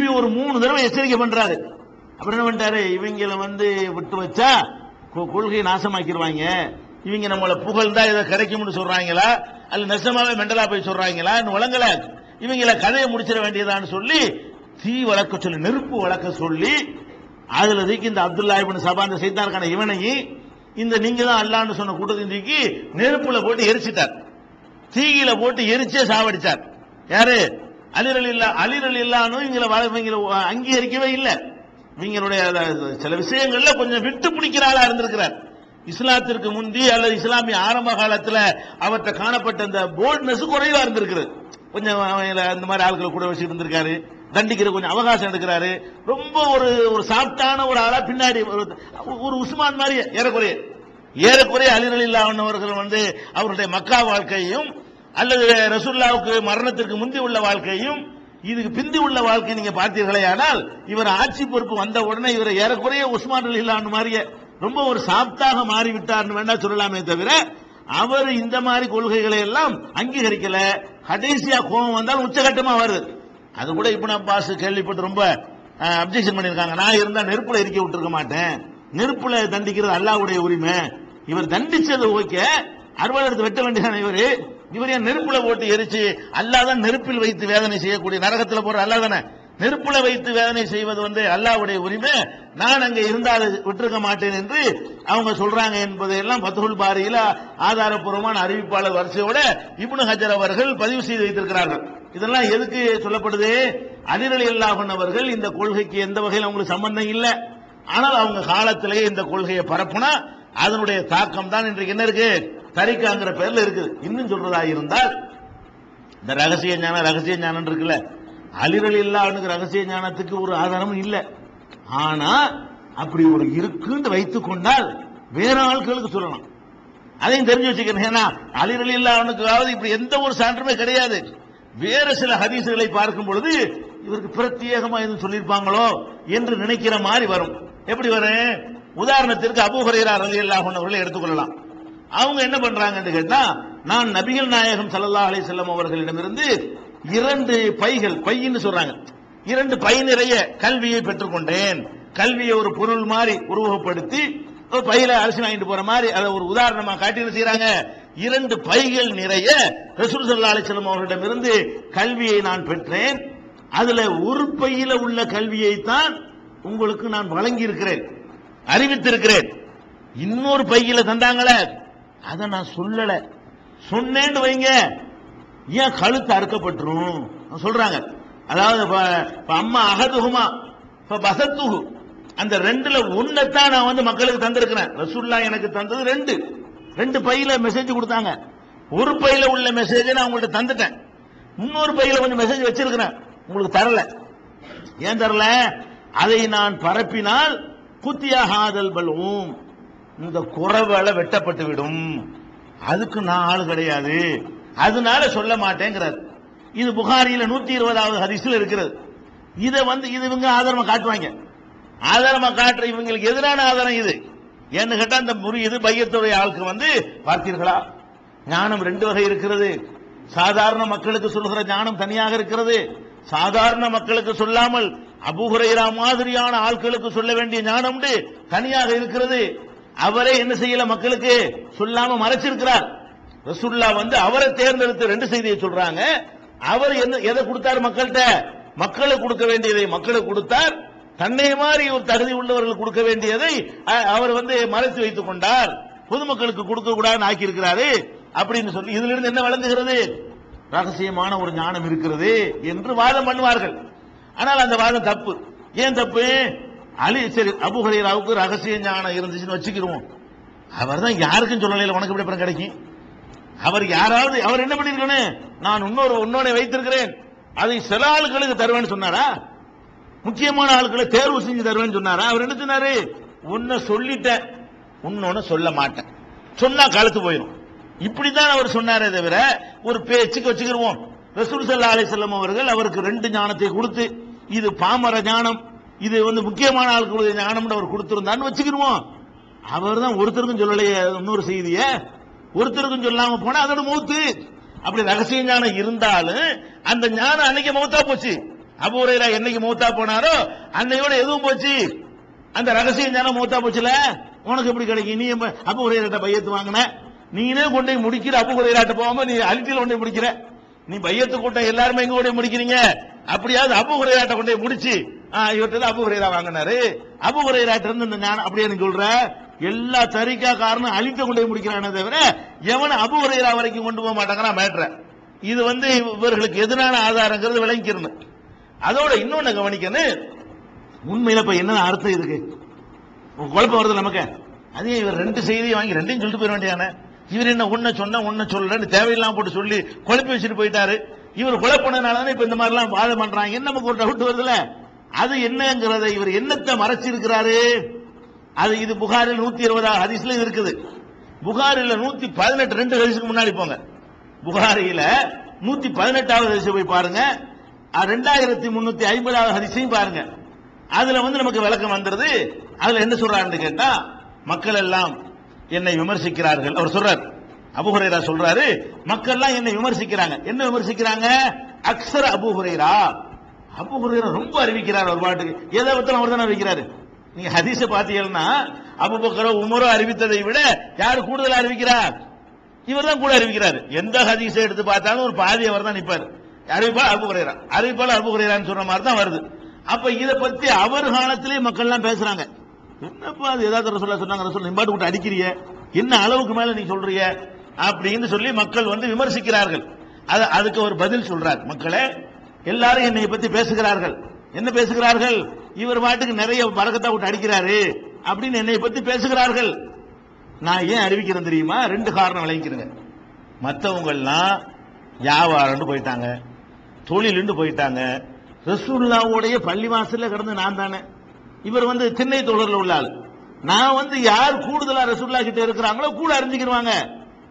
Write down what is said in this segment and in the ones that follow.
திருப்பி ஒரு மூணு தடவை எச்சரிக்கை பண்றாரு. அப்புறம் என்ன பண்ணிட்டாரு? இவங்கள வந்து விட்டு வச்சா கொ- கொள்கையை நாசமாக்கிடுவாங்க. இவங்க நம்மள புகழ்ந்தா இதை கிடைக்கும்னு சொல்றாங்களா? அல்ல நெசமாவே மெண்டலா போய் சொல்றாங்களா? வழங்கல இவங்கள கதையை முடிச்சிட வேண்டியதான்னு சொல்லி தீ வளர்க்க சொல்லி நெருப்பு வளர்க்க சொல்லி அதுல தூக்கி இந்த அப்துல்லா இப்னு சபா அந்த செய்தாருக்கான இவனையும் இந்த நீங்க தான் அல்லான்னு சொன்ன கூட்டத்தையும் தூக்கி நெருப்புல போட்டு எரிச்சிட்டார். தீயில போட்டு எரிச்சே சாவடிச்சார். யாரு? அலிரல் இல்லா அலிரல் இல்லான்னு இவங்கள அங்கீகரிக்கவே இல்லை. இவங்களுடைய சில விஷயங்கள்ல கொஞ்சம் விட்டு பிடிக்கிறாளா இருந்திருக்கிறார். இஸ்லாத்திற்கு முந்தி அல்லது இஸ்லாமிய ஆரம்ப காலத்துல அவர்கிட்ட காணப்பட்ட அந்த போல்ட்னஸ் குறைவா இருந்திருக்கிறது கொஞ்சம் அவங்கள அந்த மாதிரி ஆட்களை கூட வச்சு இருந்திருக்காரு. தண்டிக்கிற கொஞ்சம் அவகாசம் எடுக்கிறாரு. ரொம்ப ஒரு ஒரு சாப்டான ஒரு ஆளா பின்னாடி ஒரு ஒரு உஸ்மான் மாதிரி ஏறக்குறைய ஏறக்குறைய அலிரல் இல்லாதவர்கள் வந்து அவருடைய மக்கா வாழ்க்கையும் அல்லது ரசுல்லாவுக்கு மரணத்திற்கு முந்தி உள்ள வாழ்க்கையும் இதுக்கு பிந்தி உள்ள வாழ்க்கை நீங்க பார்த்தீர்களே ஆனால் இவர் ஆட்சி பொறுப்பு வந்த உடனே இவர் ஏறக்குறைய உஸ்மான் அலிலான் மாதிரியே ரொம்ப ஒரு சாப்தாக மாறிவிட்டார்னு வேணா சொல்லலாமே தவிர அவர் இந்த மாதிரி கொள்கைகளை எல்லாம் அங்கீகரிக்கல. கடைசியா கோபம் வந்தாலும் உச்சகட்டமா வருது. அது கூட இப்னு அப்பாஸ் கேள்விப்பட்டு ரொம்ப அப்ஜெக்ஷன் பண்ணிருக்காங்க நான் இருந்தா நெருப்புல எரிக்க விட்டுருக்க மாட்டேன். நெருப்புல தண்டிக்கிறது அல்லாவுடைய உரிமை. இவர் தண்டிச்சது ஓகே. அறுவடை வெட்ட வேண்டியதான இவரு? இவர் ஏன் நெருப்புல போட்டு எரிச்சு அல்லாதான் நெருப்பில் வைத்து வேதனை செய்யக்கூடிய நரகத்துல போற அல்லாதானே நெருப்புல வைத்து வேதனை செய்வது வந்து அல்லாஹ்வுடைய உரிமை. நான் அங்க இருந்தால் விட்டிருக்க மாட்டேன் என்று அவங்க சொல்றாங்க என்பதையெல்லாம் பத்துகுள் பாரியில ஆதாரப்பூர்வமான அறிவிப்பாளர் வரிசையோட இப்னு ஹஜர் அவர்கள் பதிவு செய்து வைத்திருக்கிறார்கள். இதெல்லாம் எதுக்கு சொல்லப்படுது? அதிரலி அல்லாஹன் அவர்கள் இந்த கொள்கைக்கு எந்த வகையில் அவங்களுக்கு சம்பந்தம் இல்லை. ஆனால் அவங்க காலத்திலேயே இந்த கொள்கையை பரப்புனா அதனுடைய தாக்கம் தான். இன்றைக்கு என்ன இருக்கு? தரிக்காங்கிற பேர்ல இருக்குது. இன்னும் சொல்றதா இருந்தால் இந்த ரகசிய ஞானம் ரகசிய ஞானம் இருக்குல்ல. அலிரல் இல்லாவுக்கு ரகசிய ஞானத்துக்கு ஒரு ஆதாரமும் இல்லை. ஆனா அப்படி ஒரு இருக்குன்னு வைத்துக் கொண்டால் வேற ஆட்களுக்கு சொல்லலாம் அதையும் தெரிஞ்சு வச்சுக்கிறேன் ஏன்னா அலிரல் இல்லாவுக்காவது இப்படி எந்த ஒரு சான்றுமே கிடையாது. வேற சில ஹதீசுகளை பார்க்கும் பொழுது இவருக்கு பிரத்யேகமா எதுவும் சொல்லியிருப்பாங்களோ என்று நினைக்கிற மாதிரி வரும். எப்படி வரும்? உதாரணத்திற்கு அபூ ஹுரைரா ரலியல்லாஹு அவர்களை எடுத்துக்கொள்ளலாம் அவங்க என்ன பண்றாங்கன்னு கேட்டா நான் நபிகள் நாயகம் சல்லா அலி செல்லம் அவர்களிடமிருந்து இரண்டு பைகள் பையின்னு சொல்றாங்க. இரண்டு பை நிறைய கல்வியை பெற்றுக்கொண்டேன். கல்வியை ஒரு பொருள் மாதிரி உருவகப்படுத்தி ஒரு பையில அரிசி வாங்கிட்டு போற மாதிரி அதை ஒரு உதாரணமா காட்டி செய்யறாங்க இரண்டு பைகள் நிறைய ரசூல் சல்லா அலைஹி வஸல்லம் அவர்களிடமிருந்து கல்வியை நான் பெற்றேன். அதுல ஒரு பையில உள்ள கல்வியை தான் உங்களுக்கு நான் வழங்கி இருக்கிறேன் அறிவித்திருக்கிறேன். இன்னொரு பையில தந்தாங்களே அதை நான் சொல்லலை. சொன்னேன்னு வைங்க. ஏன் கழுத்து அறுக்கப்பட்டுரும்? சொல்றாங்க. அதாவது இப்போ அம்மா அகதுகுமா இப்ப பசத்துகு அந்த ரெண்டுல ஒன்னத்தான் நான் வந்து மக்களுக்கு தந்திருக்கிறேன். ரசூல்லா எனக்கு தந்தது ரெண்டு. ரெண்டு பையில மெசேஜ் கொடுத்தாங்க. ஒரு பையில உள்ள மெசேஜை நான் உங்கள்ட்ட தந்துட்டேன். இன்னொரு பையில கொஞ்சம் மெசேஜ் வச்சிருக்கிறேன். உங்களுக்கு தரல. ஏன் தரல? அதை நான் பரப்பினால் குத்தியாகாதல் பலவும் இந்த குறவால வெட்டப்பட்டு விடும். அதுக்கு நான் ஆள் கிடையாது. அதனால சொல்ல மாட்டேங்கிறார். இது புகாரியில நூத்தி இருபதாவது ஹரிசில் இருக்கிறது. இதை வந்து இது இவங்க ஆதாரமா காட்டுவாங்க. ஆதாரமா காட்டுற இவங்களுக்கு எதிரான ஆதாரம் இது. ஏன்னு கேட்டா அந்த முறியது பையத்துடைய ஆளுக்கு வந்து பார்த்தீர்களா? ஞானம் ரெண்டு வகை இருக்கிறது. சாதாரண மக்களுக்கு சொல்லுகிற ஞானம் தனியாக இருக்கிறது. சாதாரண மக்களுக்கு சொல்லாமல் அபுஹுரைரா மாதிரியான ஆட்களுக்கு சொல்ல வேண்டிய ஞானம் தனியாக இருக்கிறது. அவரே என்ன செய்யல மக்களுக்கு? சொல்லாம மறைச்சிருக்கிறார். ரசுல்லா வந்து அவரை தேர்ந்தெடுத்து ரெண்டு செய்தியை சொல்றாங்க. அவர் என்ன எதை கொடுத்தார் மக்கள்கிட்ட? மக்களுக்கு கொடுக்க வேண்டியதை மக்களுக்கு கொடுத்தார். தன்னை மாதிரி ஒரு தகுதி உள்ளவர்கள் கொடுக்க வேண்டியதை அவர் வந்து மறைத்து வைத்துக் கொண்டார். பொதுமக்களுக்கு கொடுக்க கூடாதுன்னு ஆக்கி இருக்கிறாரு அப்படின்னு சொல்லி இதுல இருந்து என்ன வழங்குகிறது ரகசியமான ஒரு ஞானம் இருக்கிறது என்று வாதம் பண்ணுவார்கள். ஆனால் அந்த வாதம் தப்பு. ஏன் தப்பு? அலி சரி அபுஹரீராவுக்கு ரகசிய ஞானம் இருந்துச்சுன்னு வச்சுக்கிடுவோம். அவர் தான் யாருக்கும் சொல்லலையில் உனக்கு எப்படி அப்புறம் கிடைக்கும்? அவர் யாராவது அவர் என்ன பண்ணிருக்கணும் நான் இன்னொரு இன்னொன்னு வைத்திருக்கிறேன். அதை சில ஆளுகளுக்கு தருவேன்னு சொன்னாரா? முக்கியமான ஆட்களை தேர்வு செஞ்சு தருவேன்னு சொன்னாரா? அவர் என்ன சொன்னாரு? உன்னை சொல்லிட்டேன். உன்னொன்னு சொல்ல மாட்டேன். சொன்னா கழுத்து போயிடும் இப்படித்தான் அவர் சொன்னாரே தவிர ஒரு பேச்சுக்கு வச்சுக்கிடுவோம். ரசூல் சல்லா அலிசல்லம் அவர்கள் அவருக்கு ரெண்டு ஞானத்தை கொடுத்து இது பாமர ஞானம் இது வந்து முக்கியமான ஆட்களுடைய ஞானம்னு அவர் கொடுத்திருந்தான்னு வச்சுக்கிடுவோம் அவர் தான் ஒருத்தருக்கும் சொல்லலையே இன்னொரு செய்திய. ஒருத்தருக்கும் சொல்லாம போனா அதோட மௌத்து. அப்படி ரகசிய ஞானம் இருந்தாலும் அந்த ஞானம் அன்னைக்கு மௌத்தா போச்சு. அபு என்னைக்கு மௌத்தா போனாரோ அன்னையோட எதுவும் போச்சு. அந்த ரகசியம் ஞானம் மௌத்தா போச்சுல? உனக்கு எப்படி கிடைக்கும்? நீ எப்ப அபு ஹுரைராட்ட பையத்து வாங்கின? நீனே கொண்டு போய் முடிக்கிற அபு ஹுரைராட்ட போகாம நீ அலிட்டில கொண்டு போய் முடிக்கிற? நீ பையத்து கூட்டம் எல்லாருமே எங்க கொண்டு முடிக்கிறீங்க? அப்படியாவது அபு ஹுரைராட்ட கொண்டு போய் முடிச்சு. ஆ, அபு ஹுரேரா வாங்கினாரு. அபு ஹுரேரா இருந்து இந்த ஞானம் அப்படியே எனக்கு சொல்ற. எல்லா தரிக்கா காரணம் அழித்த கொண்டு போய் முடிக்கிறானே தவிர எவன் அபு ஹுரேரா வரைக்கும் கொண்டு போக மாட்டாங்கிறான் மேட்ர இது வந்து இவர்களுக்கு எதிரான ஆதாரங்கிறது விளங்கிக்கிறணும் அதோட இன்னொன்னு கவனிக்கணும் உண்மையில இப்ப என்ன அர்த்தம் இதுக்கு குழப்பம் வருது நமக்கு. அதே இவர் ரெண்டு செய்தியை வாங்கி ரெண்டையும் சொல்லிட்டு போயிட வேண்டியானே இவர் என்ன உன்ன சொன்ன உன்ன சொல்லுறேன்னு தேவையில்லாம போட்டு சொல்லி குழப்பி வச்சுட்டு போயிட்டாரு. இவர் குழப்பினதுனால தானே இப்ப இந்த மாதிரி எல்லாம் வாதம் பண்றாங்க. என்ன நமக்கு ஒரு டவுட் வருதுல அது என்னங்கிறத இவர் என்னத்தை மறைச்சிருக்கிறாரு? அது இது புகாரில் நூத்தி இருபதாவது ஹதீஸ்ல இருக்குது. புகாரில நூத்தி பதினெட்டு ரெண்டு ஹதீஸுக்கு முன்னாடி போங்க. புகாரியில நூத்தி பதினெட்டாவது ஹதீஸை போய் பாருங்க. ரெண்டாயிரத்தி முன்னூத்தி ஐம்பதாவது ஹதீஸையும் பாருங்க. அதுல வந்து நமக்கு விளக்கம் வந்துருது அதுல என்ன சொல்றாருன்னு கேட்டா மக்கள் எல்லாம் என்னை விமர்சிக்கிறார்கள். அவர் சொல்றார் அபுஹுரேரா சொல்றாரு மக்கள் எல்லாம் என்னை விமர்சிக்கிறாங்க. என்ன விமர்சிக்கிறாங்க? அக்ஸர் அபு ஹுரைரா அபு ரொம்ப அறிவிக்கிறார் ஒரு பாட்டுக்கு. எதை பத்திரம் அவர் தானே அறிவிக்கிறாரு? நீங்க ஹதீஸ பாத்தீங்கன்னா அபுபக்கரோ உமரோ அறிவித்ததை விட யார் கூடுதல் அறிவிக்கிறார்? இவர் தான் கூட அறிவிக்கிறார். எந்த ஹதீஸை எடுத்து பார்த்தாலும் ஒரு பாதி அவர் தான் நிற்பார் அறிவிப்பாளர் அபு குறைரா அறிவிப்பாளர் அபு குறையிறான்னு சொன்ன மாதிரி தான் வருது. அப்ப இதை பத்தி அவர் காலத்திலேயே மக்கள் எல்லாம் பேசுறாங்க. என்னப்பா அது ஏதாவது ரசூல்லா சொன்னாங்க ரசூல் நிம்பாட்டு விட்டு அடிக்கிறிய? என்ன அளவுக்கு மேல நீ சொல்றிய? அப்படின்னு சொல்லி மக்கள் வந்து விமர்சிக்கிறார்கள். அது அதுக்கு ஒரு பதில் சொல்றார். மக்களே எல்லாரும் என்னை பத்தி பேசுகிறார்கள். என்ன பேசுகிறார்கள்? இவர் பாட்டுக்கு நிறைய பழக்கத்தை விட்டு அடிக்கிறாரு. அப்படின்னு என்னை பத்தி பேசுகிறார்கள். நான் ஏன் அறிவிக்கிறேன் தெரியுமா? ரெண்டு காரணம் விளைவிக்கிறேங்க மற்றவங்கெல்லாம் வியாபாரம்னு போயிட்டாங்க. தொழிலுண்டு போயிட்டாங்க. ரசூல்லாவுடைய பள்ளிவாசல்ல கிடந்து நான் தானே. இவர் வந்து திண்ணை தொடரில் உள்ள ஆள். நான் வந்து யார் கூடுதலா ரசூல்லா கிட்ட இருக்கிறாங்களோ கூட அறிஞ்சுக்கிடுவாங்க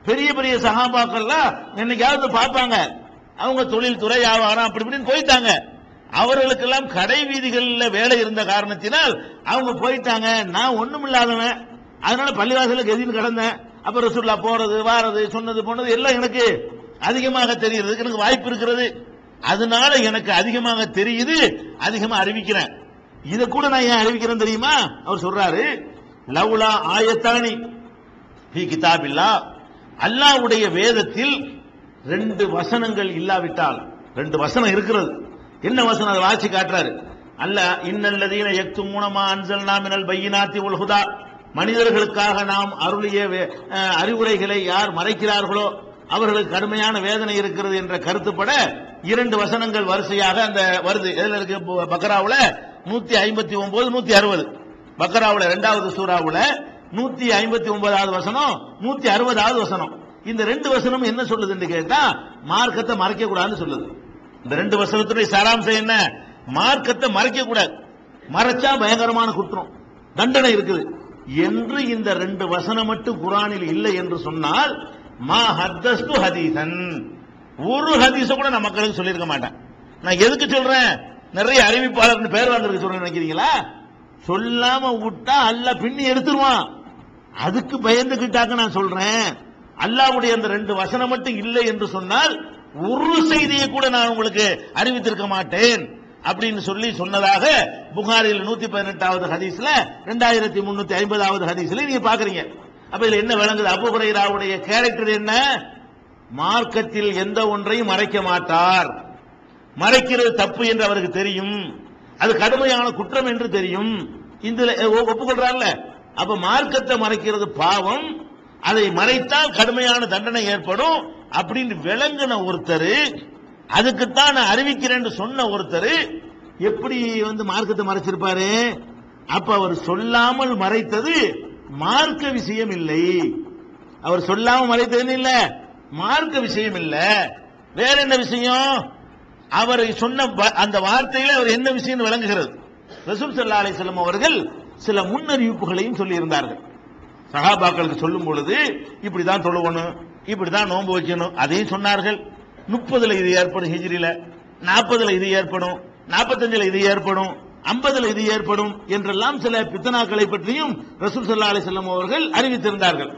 பெரிய பெரிய சகாபாக்கள்லாம் என்னைக்காவது பார்ப்பாங்க. அவங்க தொழில் துறை வியாபாரம் அப்படி இப்படின்னு போயிட்டாங்க. அவர்களுக்கெல்லாம் கடை வீதிகளில் வேலை இருந்த காரணத்தினால் அவங்க போயிட்டாங்க. நான் ஒண்ணும் இல்லாதவன். அதனால பள்ளிவாசலுக்கு கதின்னு கிடந்தேன். அப்ப ரசூல்லா போறது வாரது சொன்னது போனது எல்லாம் எனக்கு அதிகமாக தெரிகிறதுக்கு எனக்கு வாய்ப்பு இருக்கிறது. அதனால எனக்கு அதிகமாக தெரியுது. அதிகமா அறிவிக்கிறேன். இதை கூட நான் ஏன் அறிவிக்கிறேன் தெரியுமா? அவர் சொல்றாரு லவ்லா ஆயத்தானி ஃபீ கிதாபில்லா. அல்லாஹ்வுடைய வேதத்தில் ரெண்டு வசனங்கள் இல்லாவிட்டால் ரெண்டு வசனம் இருக்கிறது. என்ன வசனம்? அதை வாசி காட்டுறாரு. அல்ல இன்னல்லதீன எக்தும் மூணமா அஞ்சல் நாமினல் பையினாத்தி உல் ஹுதா. மனிதர்களுக்காக நாம் அருளிய அறிவுரைகளை யார் மறைக்கிறார்களோ அவர்களுக்கு கடுமையான வேதனை இருக்கிறது என்ற கருத்துப்பட இரண்டு வசனங்கள் வரிசையாக அந்த வருது. எதில் இருக்கு? பு- நூத்தி ஐம்பத்தி ஒன்பது நூத்தி அறுபது. பக்ராவுல இரண்டாவது சூறாவுல நூத்தி ஐம்பத்தி ஒன்பதாவது வசனம் நூத்தி அறுபதாவது வசனம். இந்த ரெண்டு வசனம் என்ன சொல்லுதுன்னு கேட்டா மார்க்கத்தை மறைக்க கூடாதுன்னு சொல்லுது. இந்த ரெண்டு வசனத்துடைய சாராம்சம் என்ன? மார்க்கத்தை மறைக்க கூடாது. மறைச்சா பயங்கரமான குற்றம். தண்டனை இருக்குது. என்று இந்த ரெண்டு வசனம் மட்டும் குரானில் இல்லை என்று சொன்னால் மா ஹத்தஸ்து ஹதீசன் ஒரு ஹதீஸ கூட நான் மக்களுக்கு சொல்லியிருக்க மாட்டேன். நான் எதுக்கு சொல்றேன்? நிறைய அறிவிப்பாளர் பேர் வாங்குறதுக்கு சொல்றேன் நினைக்கிறீங்களா? சொல்லாம விட்டா அல்ல பின்னி எடுத்துருவான். அதுக்கு பயந்துகிட்டாக்க நான் சொல்றேன். அல்லாவுடைய அந்த ரெண்டு வசனம் மட்டும் இல்லை என்று சொன்னால் ஒரு செய்தியை கூட நான் உங்களுக்கு அறிவித்திருக்க மாட்டேன் அப்படின்னு சொல்லி சொன்னதாக புகாரில் நூத்தி பதினெட்டாவது ஹதீஸ்ல ரெண்டாயிரத்தி முன்னூத்தி ஐம்பதாவது ஹதீஸ்ல நீங்க பாக்குறீங்க அப்ப இதுல என்ன விளங்குது? அபு ஹுரைராவுடைய கேரக்டர் என்ன? மார்க்கத்தில் எந்த ஒன்றையும் மறைக்க மாட்டார். மறைக்கிறது தப்பு என்று அவருக்கு தெரியும். அது கடுமையான குற்றம் என்று தெரியும். இந்த ஒப்புக்கொள்றாருல. அப்ப மார்க்கத்தை மறைக்கிறது பாவம் அதை மறைத்தால் கடுமையான தண்டனை ஏற்படும் அப்படின்னு விளங்கின ஒருத்தர் அதுக்குத்தான் நான் அறிவிக்கிறேன்னு சொன்ன ஒருத்தர் எப்படி வந்து மார்க்கத்தை மறைச்சிருப்பாரு? அப்ப அவர் சொல்லாமல் மறைத்தது மார்க்க விஷயம் இல்லை. அவர் சொல்லாமல் மறைத்தது இல்ல மார்க்க விஷயம் இல்ல. வேற என்ன விஷயம்? அவர் சொன்ன வ- அந்த வார்த்தையில அவர் என்ன விஷயம் விளங்குகிறது? ரசூல் சல்லா அலிசல்லம் அவர்கள் சில முன்னறிவிப்புகளையும் சொல்லியிருந்தார்கள். சகாபாக்களுக்கு சொல்லும் பொழுது இப்படிதான் தொழுவணும் இப்படிதான் நோன்பு வைக்கணும். அதையும் சொன்னார்கள். முப்பதுல இது ஏற்படும் ஹிஜ்ரில நாற்பதுல இது ஏற்படும் நாற்பத்தஞ்சுல இது ஏற்படும் ஐம்பதுல இது ஏற்படும் என்றெல்லாம் சில பித்தனாக்களை பற்றியும் ரசூல் சல்லா அலி செல்லம் அவர்கள் அறிவித்திருந்தார்கள்.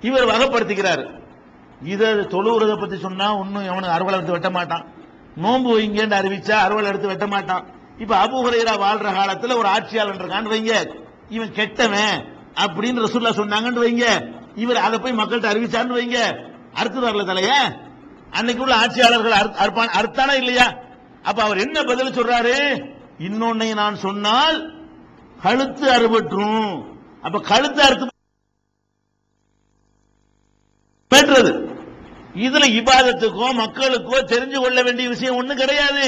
இவர் வகைப்படுத்துகிறார். இதை தொழுகிறத பத்தி சொன்னா ஒன்னும் எவனுக்கு எடுத்து வெட்ட மாட்டான். நோன்பு வைங்கன்னு அறிவிச்சா அறுவல் எடுத்து வெட்ட மாட்டான். இப்ப அபு வாழ்ற காலத்துல ஒரு ஆட்சியாளர் இருக்கான்னு வைங்க. இவன் கெட்டவன். அப்படின்னு ரசூல்லா சொன்னாங்கன்னு வைங்க. இவர் அதை போய் மக்கள்கிட்ட அறிவிச்சான்னு வைங்க. அறுத்துறாருல தலைய. அன்னைக்கு உள்ள ஆட்சியாளர்கள் அறுத்தானா இல்லையா? அப்ப அவர் என்ன பதில் சொல்றாரு? இன்னொன்னை நான் சொன்னால் கழுத்து அறுபற்றும். அப்ப கழுத்து அறுத்து பெற்றது. இதுல இபாதத்துக்கோ மக்களுக்கோ தெரிஞ்சு கொள்ள வேண்டிய விஷயம் ஒண்ணும் கிடையாது.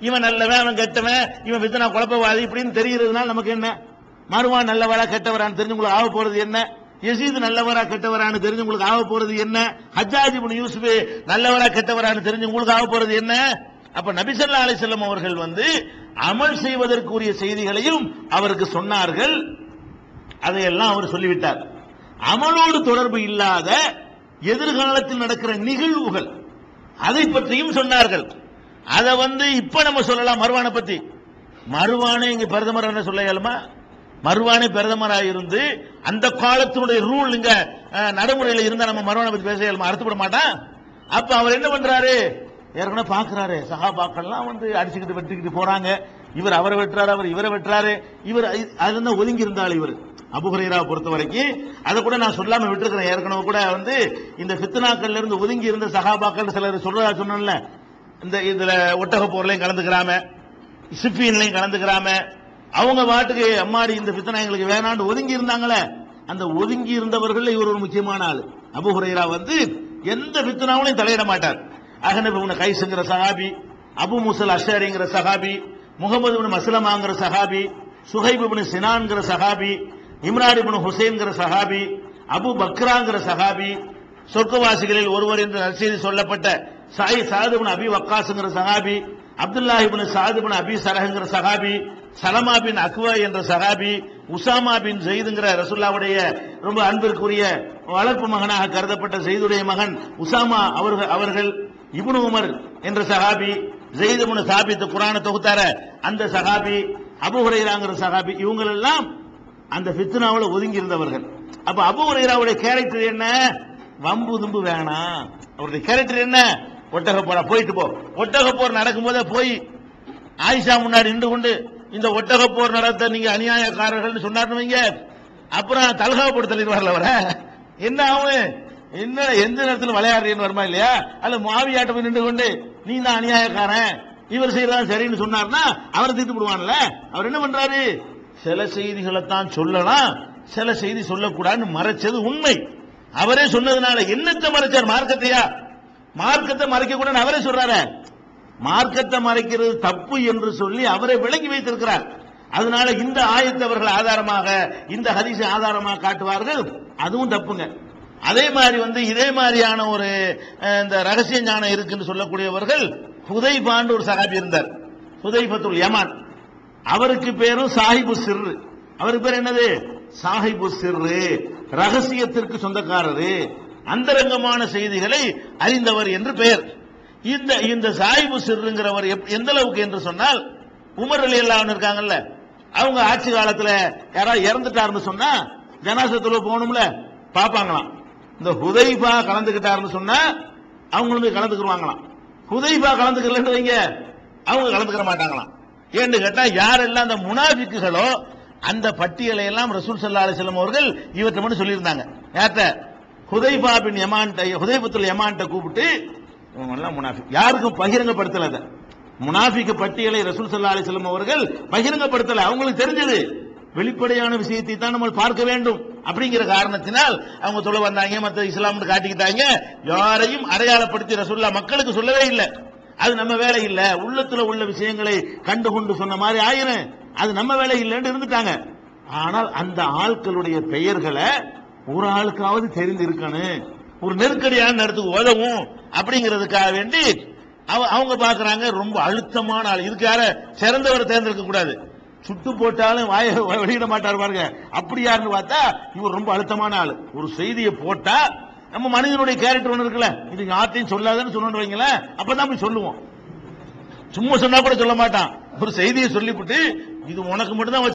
இவன் நல்லவன் அவன் கெட்டவன் இவன் வித்தனா குழப்பவாதி இப்படின்னு தெரிகிறதுனால நமக்கு என்ன? மறுவான் நல்லவரா கெட்டவரான்னு தெரிஞ்சு உங்களுக்கு ஆக போறது என்ன? யசீது நல்லவரா கெட்டவரான்னு தெரிஞ்சு உங்களுக்கு ஆக போறது என்ன? ஹஜ்ஜாஜ் புனி யூசுப் நல்லவரா கெட்டவரான்னு தெரிஞ்சு உங்களுக்கு ஆக போறது என்ன? அப்ப நபிசல்லா அலிசல்லம் அவர்கள் வந்து அமல் செய்வதற்குரிய செய்திகளையும் அவருக்கு சொன்னார்கள். அதையெல்லாம் அவர் சொல்லிவிட்டார். அமலோடு தொடர்பு இல்லாத எதிர்காலத்தில் நடக்கிற நிகழ்வுகள் அதை பற்றியும் சொன்னார்கள். அதை வந்து இப்ப நம்ம சொல்லலாம் மருவானை பத்தி. மறுவானை இங்க பிரதமர் என்ன சொல்ல இயலுமா? மருவானே பிரதமராக இருந்து அந்த காலத்தினுடைய ரூல் இங்க நடைமுறையில் இருந்தா நம்ம மருவானை பத்தி பேச இயலுமா அறுத்துவிட மாட்டான் அப்ப அவர் என்ன பண்றாரு? ஏற்கனவே பாக்குறாரு. சகாபாக்கள்லாம் வந்து அடிச்சுக்கிட்டு வெட்டிக்கிட்டு போறாங்க. இவர் அவரை வெட்டுறாரு அவர் இவரை வெட்டுறாரு. இவர் அதுதான் ஒதுங்கி இருந்தாள் இவர். அபுஹுரைராவை பொறுத்த வரைக்கும் அதை கூட நான் சொல்லாம விட்டுருக்கிறேன். ஏற்கனவே கூட வந்து இந்த பித்தனாக்கள்ல இருந்து ஒதுங்கி இருந்த சகாபாக்கள் சிலர் சொல்றதா சொன்னேன்ல. இந்த இதுல ஒட்டக போர்லையும் கலந்துக்கிறாம சிப்பின்லையும் கலந்துக்கிறாம அவங்க பாட்டுக்கு அம்மாடி இந்த பித்தனை எங்களுக்கு வேணான்னு ஒதுங்கி இருந்தாங்களே. அந்த ஒதுங்கி இருந்தவர்கள் இவர் ஒரு முக்கியமான ஆளு. அபுஹுரைரா வந்து எந்த பித்தனாவிலையும் தலையிட மாட்டார். அகனபி உன கைசுங்கிற சஹாபி அபு முசல் அஷாரிங்கிற சஹாபி முகமது பின் மஸ்லமாங்கிற சஹாபி சுஹைப் பின் சினான்கிற சஹாபி இம்ரான் பின் ஹுசைன்கிற சஹாபி அபு பக்ராங்கிற சஹாபி சொர்க்கவாசிகளில் ஒருவர் என்று நற்செய்தி சொல்லப்பட்ட சாய் சாது பின் அபி வக்காசுங்கிற சஹாபி அப்துல்லாஹிபின் இப்னு சாது பின் அபி சரஹுங்கிற சஹாபி சலமா பின் அக்வா என்ற சகாபி உசாமா பின் ஜெயிதுங்கிற ரசுல்லாவுடைய ரொம்ப அன்பிற்குரிய வளர்ப்பு மகனாக கருதப்பட்ட ஜெயிதுடைய மகன் உசாமா அவர்கள் அவர்கள் இப்னு உமர் என்ற சகாபி ஜெயிது சாபித்து குரான தொகுத்தார அந்த சகாபி அபு சகாபி சஹாபி இவங்களெல்லாம் அந்த ஃபித்னாவுல ஒதுங்கி இருந்தவர்கள் அப்ப அபுஹுரைராவுடைய கேரக்டர் என்ன? வம்பு தும்பு வேணாம் அவருடைய கேரக்டர் என்ன? ஒட்டக போற போயிட்டு போ. ஒட்டக போர் நடக்கும்போதே போய் ஆயிஷா முன்னாடி நின்று கொண்டு இந்த ஒட்டக போர் நடத்த நீங்க அநியாயக்காரர்கள் சொன்னார்னு வைங்க அப்புறம் தலகாப்படுத்தலிடுவார்ல வர என்ன ஆகும் என்ன எந்த நேரத்தில் விளையாடுறீன்னு வருமா இல்லையா? அல்ல மாவியாட்ட போய் நின்று கொண்டு நீ தான் அநியாயக்காரன். இவர் செய்யறதா சரின்னு சொன்னார்னா அவரை தீர்த்து விடுவான்ல. அவர் என்ன பண்றாரு? சில செய்திகளை தான் சொல்லலாம். சில செய்தி சொல்லக்கூடாதுன்னு மறைச்சது உண்மை. அவரே சொன்னதுனால என்னத்தை மறைச்சார் மார்க்கத்தையா? மார்க்கத்தை மறைக்க கூட அவரே சொல்றாரு. மார்க்கத்தை மறைக்கிறது தப்பு என்று சொல்லி அவரை விளங்கி வைத்திருக்கிறார். அதனால இந்த ஆயத்தை அவர்கள் ஆதாரமாக இந்த ஹரிசை ஆதாரமாக காட்டுவார்கள். அதுவும் தப்புங்க. அதே மாதிரி வந்து இதே மாதிரியான ஒரு அஹ், இந்த ரகசிய ஞானம் இருக்குன்னு சொல்லக்கூடியவர்கள் ஹுதைபான்னு ஒரு சகாபி இருந்தார். ஹுதைபத்துல் யமான். அவருக்கு பேரும் சாஹிபு சிறு அவருக்கு பேர் என்னது? சாஹிபு சிறு ரகசியத்திற்கு சொந்தக்காரரு. அந்தரங்கமான செய்திகளை அறிந்தவர் என்று பெயர். இந்த இந்த சாயிபு சிறுங்கிறவர் எப்- எந்த அளவுக்கு என்று சொன்னால் உமர் அலி அல்லாஹ் இருக்காங்கல்ல அவங்க ஆட்சி காலத்துல யாராவது இறந்துட்டாருன்னு சொன்னா ஜனாசத்துல போகணும்ல பாப்பாங்களாம் இந்த ஹுதைபா கலந்துக்கிட்டாருன்னு சொன்னா அவங்களும் போய் கலந்துக்குருவாங்களாம். ஹுதைபா கலந்துக்கலன்னு வைங்க அவங்க கலந்துக்கிற மாட்டாங்களாம். ஏன்னு கேட்டா யாரெல்லாம் அந்த முனாபிக்குகளோ அந்த பட்டியலை எல்லாம் ரசூல் சல்லா அலைஹி அவர்கள் இவற்றை மட்டும் சொல்லியிருந்தாங்க. ஏத்த ஹுதைபா பின் யமான்ட்ட ஹுதைபத்துல் யமான்ட்ட கூப்பிட்டு இவங்கெல்லாம் முனாஃபிக். யாருக்கும் பகிரங்கப்படுத்தல அதை. முனாஃபிக்கு பட்டியலை ரசூல் சல்லா அலைஹி வஸல்லம் அவர்கள் பகிரங்கப்படுத்தல. அவங்களுக்கு தெரிஞ்சது. வெளிப்படையான விஷயத்தை தான் நம்ம பார்க்க வேண்டும். அப்படிங்கிற காரணத்தினால் அவங்க சொல்ல வந்தாங்க மற்ற இஸ்லாம்னு காட்டிக்கிட்டாங்க. யாரையும் அடையாளப்படுத்தி ரசூல்லா மக்களுக்கு சொல்லவே இல்லை. அது நம்ம வேலை இல்ல. உள்ளத்துல உள்ள விஷயங்களை கண்டுகொண்டு சொன்ன மாதிரி ஆயிரும். அது நம்ம வேலை இல்லைன்னு இருந்துட்டாங்க. ஆனால் அந்த ஆட்களுடைய பெயர்களை ஒரு ஆளுக்காவது தெரிந்து இருக்கணும் ஒரு நெருக்கடியான நேரத்துக்கு உதவும் அப்படிங்கிறதுக்காக வேண்டி அவ- அவங்க பாக்குறாங்க ரொம்ப அழுத்தமான ஆள். இதுக்கு யார? சிறந்தவரை தேர்ந்தெடுக்க கூடாது. சுட்டு போட்டாலும் வாய வெளியிட மாட்டார் பாருங்க. அப்படி யாருன்னு பார்த்தா இவர் ரொம்ப அழுத்தமான ஆள். ஒரு செய்தியை போட்டா நம்ம மனிதனுடைய கேரக்டர் ஒன்று இருக்குல்ல இது யார்த்தையும் சொல்லாதன்னு சொன்னு வைங்களேன் அப்பதான் போய் சொல்லுவோம். சும்மா சொன்னா கூட சொல்ல மாட்டான். ஒரு செய்தியை சொல்லிவிட்டு இது உனக்கு மட்டும்தான்